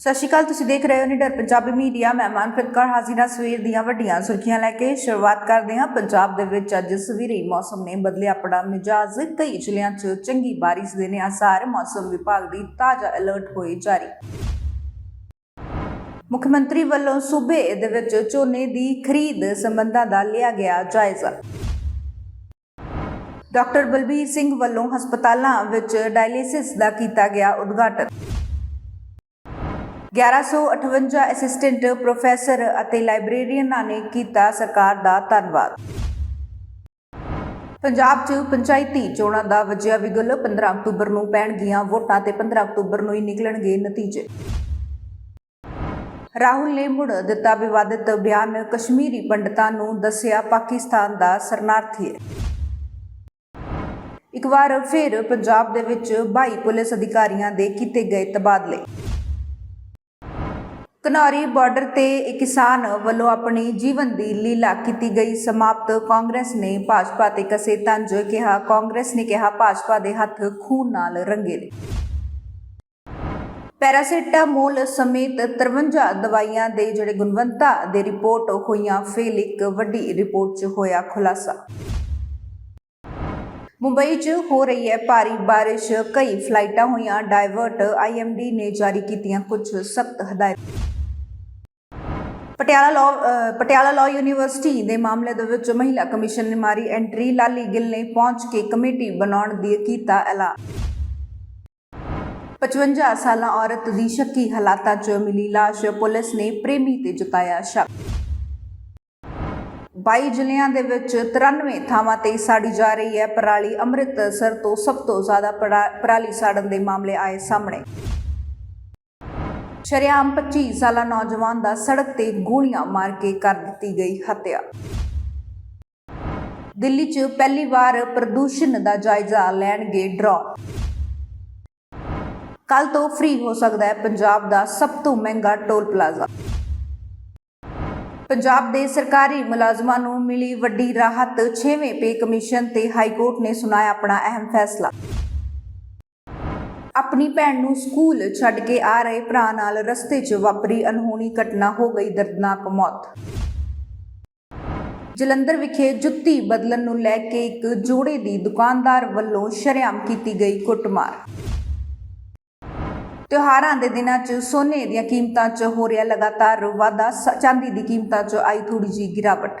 ਸਤਿ ਸ਼੍ਰੀ ਅਕਾਲ, ਤੁਸੀਂ ਦੇਖ ਰਹੇ ਹੋ ਨਿਡਰ ਪੰਜਾਬੀ ਮੀਡੀਆ। ਮੈਂ ਮਨਪ੍ਰੀਤ ਕੌਰ ਹਾਜ਼ਰ ਹਾਂ ਸਵੇਰ ਦੀਆਂ ਵੱਡੀਆਂ ਸੁਰਖੀਆਂ ਲੈ ਕੇ ਸ਼ੁਰੂਆਤ ਕਰਦੇ ਹਾਂ। ਪੰਜਾਬ ਦੇ ਵਿੱਚ ਅੱਜ ਸਵੇਰੇ ਮੌਸਮ ਨੇ ਬਦਲਿਆ ਆਪਣਾ ਮਿਜਾਜ਼। ਕਈ ਜ਼ਿਲ੍ਹਿਆਂ 'ਚ ਚੰਗੀ ਬਾਰਿਸ਼ ਦੇ ਨੇ ਆਸਾਰ। ਮੌਸਮ ਵਿਭਾਗ ਦੀ ਤਾਜ਼ਾ ਅਲਰਟ ਹੋਈ ਜਾਰੀ। ਮੁੱਖ ਮੰਤਰੀ ਵੱਲੋਂ ਸੂਬੇ ਦੇ ਵਿੱਚ ਝੋਨੇ ਦੀ ਖਰੀਦ ਸੰਬੰਧਾਂ ਦਾ ਲਿਆ ਗਿਆ ਜਾਇਜ਼ਾ। ਡਾਕਟਰ ਬਲਬੀਰ ਸਿੰਘ ਵੱਲੋਂ ਹਸਪਤਾਲਾਂ ਵਿੱਚ ਡਾਇਲਿਸਿਸ ਦਾ ਕੀਤਾ ਗਿਆ ਉਦਘਾਟਨ। 1158 ਅਸਿਸਟੈਂਟ ਪ੍ਰੋਫੈਸਰ ਅਤੇ ਲਾਇਬ੍ਰੇਰੀਅਨਾਂ ਨੇ ਕੀਤਾ ਸਰਕਾਰ ਦਾ ਧੰਨਵਾਦ। ਪੰਜਾਬ 'ਚ ਪੰਚਾਇਤੀ ਚੋਣਾਂ ਦਾ ਵਜਿਆ ਵਿਗਲ 15 ਅਕਤੂਬਰ ਨੂੰ ਪੈਣਗੀਆਂ ਵੋਟਾਂ ਤੇ 15 ਅਕਤੂਬਰ ਨੂੰ ਹੀ ਨਿਕਲਣਗੇ ਨਤੀਜੇ। ਰਾਹੁਲ ਨੇ ਮੁੜ ਦਿੱਤਾ ਵਿਵਾਦਿਤ ਬਿਆਨ, ਕਸ਼ਮੀਰੀ ਪੰਡਤਾਂ ਨੂੰ ਦੱਸਿਆ ਪਾਕਿਸਤਾਨ ਦਾ ਸ਼ਰਨਾਰਥੀ ਹੈ। ਇੱਕ ਵਾਰ ਫਿਰ ਪੰਜਾਬ ਦੇ ਵਿੱਚ 22 ਪੁਲਿਸ ਅਧਿਕਾਰੀਆਂ ਦੇ ਕੀਤੇ ਗਏ ਤਬਾਦਲੇ। ਕਨੌਰੀ ਬਾਰਡਰ ਤੇ ਇੱਕ ਕਿਸਾਨ ਵੱਲੋਂ ਆਪਣੀ ਜੀਵਨ ਦੀ ਲੀਲਾ ਕੀਤੀ ਗਈ। ਸਮਾਪਤ ਕਾਂਗਰਸ ਨੇ ਭਾਜਪਾ ਤੇ ਕਸੇ ਤੰਜ ਕਿਹਾ। ਕਾਂਗਰਸ ਨੇ ਕਿਹਾ, ਭਾਜਪਾ ਦੇ ਹੱਥ ਖੂਨ ਨਾਲ ਰੰਗੇ ਨੇ। ਪੈਰਾਸੀਟਾਮੋਲ ਸਮੇਤ 53 ਦਵਾਈਆਂ ਦੇ ਜਿਹੜੇ ਗੁਣਵੰਤਾ ਦੇ ਰਿਪੋਰਟ ਹੋਈਆਂ ਫੇਲ ਇੱਕ ਵੱਡੀ ਰਿਪੋਰਟ 'ਚ ਹੋਇਆ ਖੁਲਾਸਾ। ਮੁੰਬਈ 'ਚ ਹੋ ਰਹੀ ਹੈ ਭਾਰੀ ਬਾਰਿਸ਼। ਕਈ ਫਲਾਈਟਾਂ ਹੋਈਆਂ, ਡਾਇਵਰਟ ਆਈਐਮਡੀ ਨੇ ਜਾਰੀ ਕੀਤੀਆਂ ਕੁਝ ਸਖਤ ਹਦਾਇਤਾਂ। Patiala law Patiala law university ਦੇ ਮਾਮਲੇ ਦੇ ਵਿੱਚ ਮਹਿਲਾ ਕਮਿਸ਼ਨ ਨੇ ਮਾਰੀ ਐਂਟਰੀ ਲਾਲੀ ਗਿੱਲ ਨੇ ਪਹੁੰਚ ਕੇ ਕਮੇਟੀ ਬਣਾਉਣ ਦੀ ਕੀਤਾ ਐਲਾਨ। 55 ਸਾਲਾਂ ਔਰਤ ਦੀ ਸ਼ੱਕੀ ਹਾਲਾਤਾਂ 'ਚ ਮਿਲੀ ਲਾਸ਼। ਪੁਲਿਸ ਨੇ ਪ੍ਰੇਮੀ ਤੇ ਜਤਾਇਆ ਸ਼ੱਕ। 22 ਜ਼ਿਲ੍ਹਿਆਂ ਦੇ ਵਿੱਚ 93 ਥਾਵਾਂ ਤੇ ਸਾੜੀ ਜਾ ਰਹੀ ਹੈ। ਪਰਾਲੀ ਅੰਮ੍ਰਿਤਸਰ ਤੋਂ ਸਭ ਤੋਂ ਜ਼ਿਆਦਾ ਪਰਾਲੀ ਸਾੜਨ ਦੇ ਮਾਮਲੇ ਆਏ ਸਾਹਮਣੇ। ਸ਼ਰੇਆਮ 25 ਸਾਲਾ ਨੌਜਵਾਨ ਦਾ ਸੜਕ ਤੇ ਗੋਲੀਆਂ ਮਾਰ ਕੇ ਕਰ ਦਿੱਤੀ ਗਈ ਹੱਤਿਆ। ਦਿੱਲੀ 'ਚ ਪਹਿਲੀ ਵਾਰ ਪ੍ਰਦੂਸ਼ਣ ਦਾ ਜਾਇਜ਼ਾ ਲੈਣਗੇ ਡਰਾ। ਕੱਲ ਤੋਂ ਫ੍ਰੀ ਹੋ ਸਕਦਾ ਹੈ ਪੰਜਾਬ ਦਾ ਸਭ ਤੋਂ ਮਹਿੰਗਾ ਟੋਲ ਪਲਾਜ਼ਾ। ਪੰਜਾਬ ਦੇ ਸਰਕਾਰੀ ਮੁਲਾਜ਼ਮਾਂ ਨੂੰ ਮਿਲੀ ਵੱਡੀ ਰਾਹਤ 6ਵੇਂ ਪੇ ਕਮਿਸ਼ਨ ਤੇ ਹਾਈ ਕੋਰਟ ਨੇ ਸੁਣਾਇਆ ਆਪਣਾ ਅਹਿਮ ਫੈਸਲਾ। ਆਪਣੀ ਭੈਣ ਨੂੰ ਸਕੂਲ ਛੱਡ ਕੇ ਆ ਰਹੇ ਭਰਾ ਨਾਲ ਰਸਤੇ 'ਚ ਵਾਪਰੀ ਅਨਹੋਣੀ ਘਟਨਾ ਹੋ ਗਈ, ਦਰਦਨਾਕ ਮੌਤ। ਜਲੰਧਰ ਵਿਖੇ ਜੁੱਤੀ ਬਦਲਣ ਨੂੰ ਲੈ ਕੇ ਇੱਕ ਜੋੜੇ ਦੀ ਦੁਕਾਨਦਾਰ ਵੱਲੋਂ ਸ਼ਰੇਆਮ ਕੀਤੀ ਗਈ ਕੁੱਟਮਾਰ। ਤਿਉਹਾਰਾਂ ਦੇ ਦਿਨਾਂ 'ਚ ਸੋਨੇ ਦੀਆਂ ਕੀਮਤਾਂ 'ਚ ਹੋ ਰਿਹਾ ਲਗਾਤਾਰ ਵਾਧਾ ਚਾਂਦੀ ਦੀ ਕੀਮਤਾਂ 'ਚ ਆਈ ਥੋੜੀ ਜੀ ਗਿਰਾਵਟ।